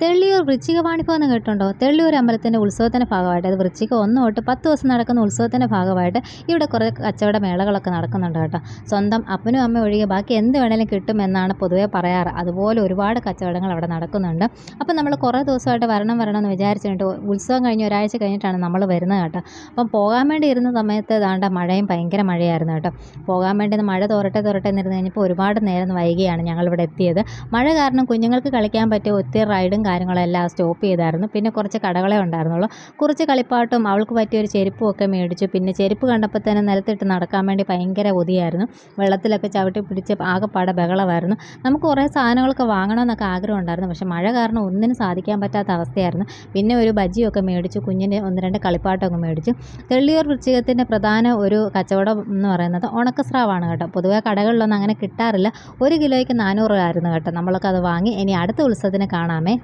തെള്ളിയൂർ വൃശ്ചിക വാണിഭം എന്ന് കേട്ടുണ്ടോ തെള്ളിയൂർ അമ്പലത്തിന്റെ ഉത്സവത്തിന്റെ ഭാഗമായിട്ട് അത് വൃശ്ചിക ഒന്ന് തൊട്ട് പത്ത് ദിവസം നടക്കുന്ന ഉത്സവത്തിന്റെ ഭാഗമായിട്ട് ഇവിടെ കുറേ കച്ചവട മേളകളൊക്കെ നടക്കുന്നുണ്ട് കേട്ടോ. സ്വന്തം അപ്പനും അമ്മയും ഒഴികെ ബാക്കി എന്ത് വേണേലും കിട്ടുമെന്നാണ് പൊതുവേ പറയാറ്. അതുപോലെ ഒരുപാട് കച്ചവടങ്ങൾ അവിടെ നടക്കുന്നുണ്ട്. അപ്പം നമ്മൾ കുറേ ദിവസമായിട്ട് വരണം വരണം എന്ന് വിചാരിച്ചിട്ട് ഉത്സവം കഴിഞ്ഞ് ഒരാഴ്ച കഴിഞ്ഞിട്ടാണ് നമ്മൾ വരുന്നത് കേട്ടോ. അപ്പം പോകാൻ വേണ്ടി ഇരുന്ന സമയത്ത് ദാണ്ട മഴയും ഭയങ്കര മഴയായിരുന്നു കേട്ടോ. പോകാൻ വേണ്ടി മഴ തോരട്ടെ തോരട്ടെ എന്നിരുന്ന് കഴിഞ്ഞപ്പോൾ ഒരുപാട് നേരം വൈകിയാണ് ഞങ്ങളിവിടെ എത്തിയത്. മഴ കാരണം കുഞ്ഞുങ്ങൾക്ക് കളിക്കാൻ പറ്റിയ ഒത്തിരി റൈഡും കാര്യങ്ങളും എല്ലാം സ്റ്റോപ്പ് ചെയ്തായിരുന്നു. പിന്നെ കുറച്ച് കടകളെ ഉണ്ടായിരുന്നുള്ളൂ. കുറച്ച് കളിപ്പാട്ടും അവൾക്ക് പറ്റിയൊരു ചെരുപ്പും ഒക്കെ മേടിച്ചു. പിന്നെ ചെരുപ്പ് കണ്ടപ്പോൾ തന്നെ നിലത്തിട്ട് നടക്കാൻ വേണ്ടി ഭയങ്കര ഒതിയായിരുന്നു വെള്ളത്തിലൊക്കെ ചവിട്ടി പിടിച്ച് ആകെപ്പാടെ ബഹളമായിരുന്നു. നമുക്ക് കുറേ സാധനങ്ങളൊക്കെ വാങ്ങണമെന്നൊക്കെ ആഗ്രഹം ഉണ്ടായിരുന്നു. പക്ഷേ മഴ കാരണം ഒന്നിനും സാധിക്കാൻ പറ്റാത്ത അവസ്ഥയായിരുന്നു. പിന്നെ ഒരു ബജ്ജിയൊക്കെ മേടിച്ചു. കുഞ്ഞിന് ഒന്ന് രണ്ട് കളിപ്പാട്ടമൊക്കെ മേടിച്ചു. തെള്ളിയൂർ വൃശ്ചികത്തിന്റെ പ്രധാന ഒരു കച്ചവടം എന്ന് പറയുന്നത് ഉണക്കസ്രാവാണ് കേട്ടോ. പൊതുവേ കടകളിലൊന്നും അങ്ങനെ കിട്ടാറില്ല. ഒരു കിലോയ്ക്ക് നാനൂറ് ആയിരുന്നു കേട്ടോ. നമ്മളൊക്കെ അത് വാങ്ങി. ഇനി അടുത്ത ഉത്സവത്തിന് കാണാമേ.